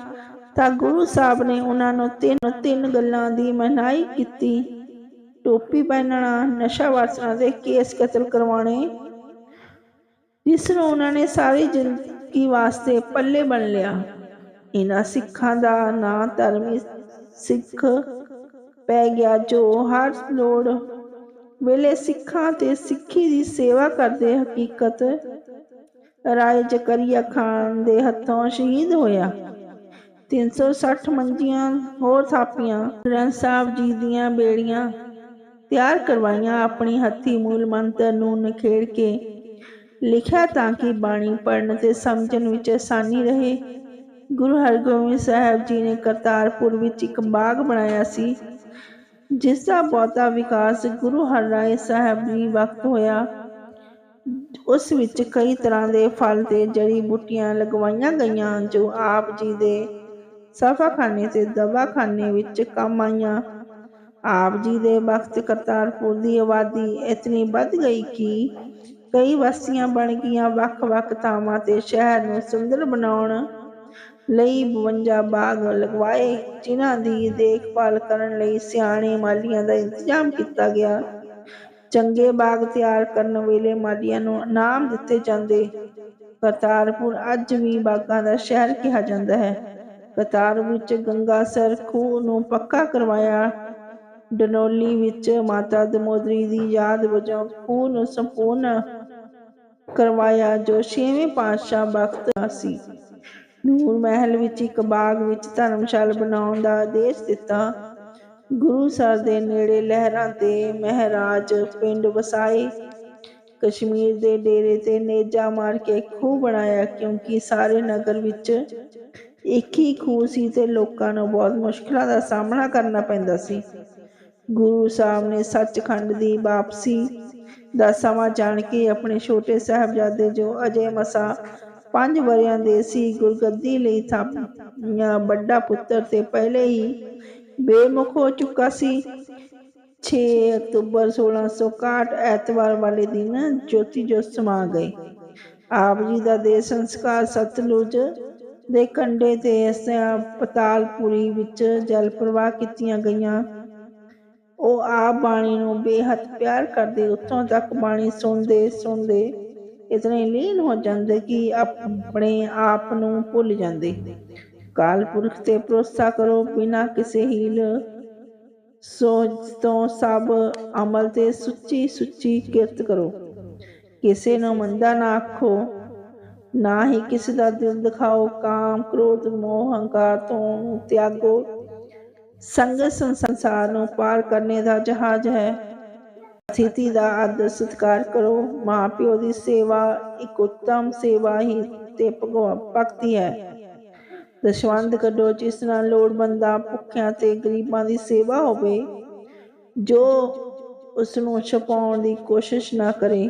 [SPEAKER 1] ਤਾਂ ਗੁਰੂ ਸਾਹਿਬ ਨੇ ਉਹਨਾਂ ਨੂੰ ਤਿੰਨ ਤਿੰਨ ਗੱਲਾਂ ਦੀ ਮਨਾਹੀ ਕੀਤੀ। ਟੋਪੀ ਪਹਿਨਣਾ, ਨਸ਼ਾ ਵਾਸਨਾ ਦੇ ਕੇਸ ਕਤਲ ਕਰਵਾਉਣੇ ਜਿਸ ਨੂੰ ਉਹਨਾਂ ਨੇ ਸਾਰੀ ਜ਼ਿੰਦਗੀ ਵਾਸਤੇ ਪੱਲੇ ਬਣ ਲਿਆ। ਇਹਨਾਂ ਸਿੱਖਾਂ ਦਾ ਨਾਂ ਧਰਮੀ ਸਿੱਖ ਪੈ ਗਿਆ, ਜੋ ਹਰ ਲੋੜ ਵੇਲੇ ਸਿੱਖਾਂ ਤੇ ਸਿੱਖੀ ਦੀ ਸੇਵਾ ਕਰਦੇ ਹਕੀਕਤ ਰਾਏ ਜ਼ਕਰੀਆ ਖਾਨ ਦੇ ਹੱਥੋਂ ਸ਼ਹੀਦ ਹੋਇਆ। 360 ਮੰਜੀਆਂ, ਹੋਰ ਥਾਪੀਆਂ, ਗ੍ਰੰਥ ਸਾਹਿਬ ਜੀ ਦੀਆਂ ਬੇੜੀਆਂ ਤਿਆਰ ਕਰਵਾਈਆਂ ਆਪਣੀ ਹੱਥੀ ਮੂਲ ਮੰਤਰ ਨੂੰ ਨਿਖੇੜ ਕੇ। ਲਿਖਿਆ ਤਾਂ ਕਿ ਬਾਣੀ ਪੜਨ ਤੇ ਸਮਝਣ ਵਿੱਚ ਆਸਾਨੀ ਰਹੇ। ਗੁਰੂ ਹਰਗੋਬਿੰਦ ਸਾਹਿਬ ਜੀ ਨੇ ਕਰਤਾਰਪੁਰ ਵਿੱਚ ਇੱਕ ਬਾਗ ਬਣਾਇਆ ਸੀ, ਜਿਸ ਦਾ ਬਹੁਤਾ ਵਿਕਾਸ ਗੁਰੂ ਹਰਰਾਏ ਸਾਹਿਬ ਜੀ ਵਕਤ ਹੋਇਆ। ਉਸ ਵਿੱਚ ਕਈ ਤਰ੍ਹਾਂ ਦੇ ਫਲ ਤੇ ਜੜੀ ਬੂਟੀਆਂ ਲਗਵਾਈਆਂ ਗਈਆਂ ਜੋ ਆਪ ਜੀ ਦੇ ਸਫਾਖਾਨੇ ਤੇ ਦਵਾਖਾਨੇ ਵਿੱਚ ਕੰਮ ਆਈਆਂ। ਆਪ ਜੀ ਦੇ ਵਕਤ ਕਰਤਾਰਪੁਰ ਦੀ ਆਬਾਦੀ ਇਤਨੀ ਵੱਧ ਗਈ ਕਿ ਕਈ ਬਸਤੀਆਂ ਬਣ ਗਈਆਂ ਵੱਖ-ਵੱਖ ਥਾਵਾਂ ਤੇ ਸ਼ਹਿਰ ਨੂੰ ਸੁੰਦਰ ਬਣਾਉਣ ਲਈ 52 ਬਾਗ ਲਗਵਾਏ, ਜਿਨ੍ਹਾਂ ਦੀ ਦੇਖਭਾਲ ਕਰਨ ਲਈ ਸਿਆਣੇ ਮਾਲੀਆਂ ਦਾ ਇੰਤਜ਼ਾਮ ਕੀਤਾ ਗਿਆ। ਚੰਗੇ ਬਾਗ ਤਿਆਰ ਕਰਨ ਵੇਲੇ ਮਾਲੀਆਂ ਨੂੰ ਇਨਾਮ ਦਿੱਤੇ ਜਾਂਦੇ। ਕਰਤਾਰਪੁਰ ਅੱਜ ਵੀ ਬਾਗਾਂ ਦਾ ਸ਼ਹਿਰ ਕਿਹਾ ਜਾਂਦਾ ਹੈ। ਕਤਾਰ ਵਿੱਚ ਗੰਗਾ ਸਰ ਖੂਹ ਨੂੰ ਪੱਕਾ ਕਰਵਾਇਆ। ਡਨੋਲੀ ਵਿੱਚ ਮਾਤਾ ਦਮੋਦਰੀ ਦੀ ਯਾਦ ਵਜੋਂ ਖੂਹ ਨੂੰ ਸੰਪੂਰਨ ਕਰਵਾਇਆ, ਜੋ ਛੇਵੇਂ ਪਾਤਸ਼ਾਹ ਬਖਤ ਸੀ। ਨੂਰ ਮਹਿਲ ਵਿੱਚ ਇੱਕ ਬਾਗ ਵਿੱਚ ਧਰਮਸ਼ਾਲਾ ਬਣਾਉਣ ਦਾ ਆਦੇਸ਼ ਦਿੱਤਾ। ਗੁਰੂ ਸਰ ਦੇ ਨੇੜੇ ਲਹਿਰਾਂ ਤੇ ਮਹਾਰਾਜ ਪਿੰਡ ਵਸਾਏ। ਕਸ਼ਮੀਰ ਦੇ ਡੇਰੇ ਤੇ ਨੇਜਾ ਮਾਰ ਕੇ ਖੂਹ ਬਣਾਇਆ, ਕਿਉਂਕਿ ਸਾਰੇ ਨਗਰ ਵਿੱਚ ਇੱਕ ਹੀ ਖੂਹ ਸੀ ਤੇ ਲੋਕਾਂ ਨੂੰ ਬਹੁਤ ਮੁਸ਼ਕਲਾਂ ਦਾ ਸਾਹਮਣਾ ਕਰਨਾ ਪੈਂਦਾ ਸੀ। ਗੁਰੂ ਸਾਹਿਬ ਨੇ ਸੱਚਖੰਡ ਦੀ ਵਾਪਸੀ ਦਾ ਸਮਾਂ ਜਾਣ ਕੇ ਆਪਣੇ ਛੋਟੇ ਸਾਹਿਬਜ਼ਾਦੇ ਜੋ ਅਜੇ ਮਸਾ ਪੰਜ ਵਰਿਆਂ ਦੇ ਸੀ, ਗੁਰਗੱਦੀ ਲਈ ਥਾਪੀਆਂ, ਵੱਡਾ ਪੁੱਤਰ ਤੇ ਪਹਿਲੇ ਹੀ ਬੇਮੁਖ ਹੋ ਚੁੱਕਾ ਸੀ। 6 ਅਕਤੂਬਰ 1661 ਐਤਵਾਰ ਵਾਲੇ ਦਿਨ ਜੋਤੀ ਜੋਤ ਸਮਾ ਗਏ ਆਪ ਜੀ ਦਾ ਦੇ ਸੰਸਕਾਰ ਸਤਲੁਜ ਦੇ ਕੰਢੇ ਤੇ ਪਤਾਲਪੁਰੀ ਵਿੱਚ ਜਲ ਪ੍ਰਵਾਹ ਕੀਤੀਆਂ ਗਈਆਂ। ਉਹ ਆਪ ਬਾਣੀ ਨੂੰ ਬੇਹੱਦ ਪਿਆਰ ਕਰਦੇ, ਉੱਥੋਂ ਤੱਕ ਬਾਣੀ ਸੁਣਦੇ ਸੁਣਦੇ ਇਤਨੇ ਲੀਨ ਹੋ ਜਾਂਦੇ ਕਿ ਆਪਣੇ ਆਪ ਨੂੰ ਭੁੱਲ ਜਾਂਦੇ। ਕਾਲ ਪੁਰਖ ਤੇ ਭਰੋਸਾ ਕਰੋ, ਬਿਨਾ ਕਿਸੇ ਹੀਲ ਸੋਚ ਤੋਂ ਸਭ ਅਮਲ ਤੇ ਸੁੱਚੀ ਸੁੱਚੀ ਕਿਰਤ ਕਰੋ। ਕਿਸੇ ਨੂੰ ਮੰਦਾ ਨਾ ਆਖੋ ਨਾ ਹੀ ਕਿਸੇ ਦਾ ਦਿਲ ਦਿਖਾਓ ਕਾਮ, ਕ੍ਰੋਧ, ਮੋਹ, ਹੰਕਾਰ ਤੋਂ ਤਿਆਗੋ। ਸੰਗ ਸੰਸਾਰ ਨੂੰ ਪਾਰ ਕਰਨੇ ਦਾ ਜਹਾਜ਼ ਹੈ। ਸਥਿਤੀ ਦਾ ਆਦਰ ਸਤਿਕਾਰ ਕਰੋ। ਮਾਂ ਦੀ ਸੇਵਾ ਇੱਕ ਉੱਤਮ ਸੇਵਾ ਹੀ ਤੇ ਭਗਵਾ ਭਗਤੀ ਹੈ। ਦਸ਼ਵੰਦ ਕੱਢੋ, ਜਿਸ ਨਾਲ ਲੋੜਵੰਦਾਂ, ਭੁੱਖਿਆਂ ਤੇ ਗਰੀਬਾਂ ਦੀ ਸੇਵਾ ਹੋਵੇ। ਜੋ ਉਸ ਨੂੰ ਛਪਾਉਣ ਦੀ ਕੋਸ਼ਿਸ਼ ਨਾ ਕਰੇ।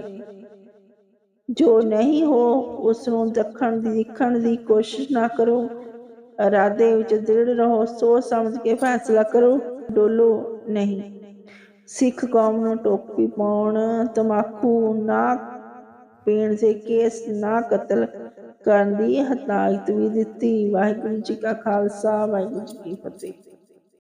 [SPEAKER 1] ਜੋ ਨਹੀਂ ਹੋ, ਉਸ ਨੂੰ ਦੱਖਣ ਦੀ ਦੇਖਣ ਦੀ ਕੋਸ਼ਿਸ਼ ਨਾ ਕਰੋ। ਇਰਾਦੇ ਵਿੱਚ ਦ੍ਰਿੜ ਰਹੋ, ਸੋਚ ਸਮਝ ਕੇ ਫੈਸਲਾ ਕਰੋ, ਡੋਲੋ ਨਹੀਂ। ਸਿੱਖ ਕੌਮ ਨੂੰ ਟੋਪੀ ਪਾਉਣ, ਤਮਾਕੂ ਨਾ ਪੀਣ ਦੇ ਕੇਸ ਨਾ ਕਤਲ ਕਰਨ ਦੀ ਹਦਾਇਤ ਵੀ ਦਿੱਤੀ। ਵਾਹਿਗੁਰੂ ਜੀ ਕਾ ਖਾਲਸਾ, ਵਾਹਿਗੁਰੂ ਜੀ ਕੀ ਫਤਿਹ।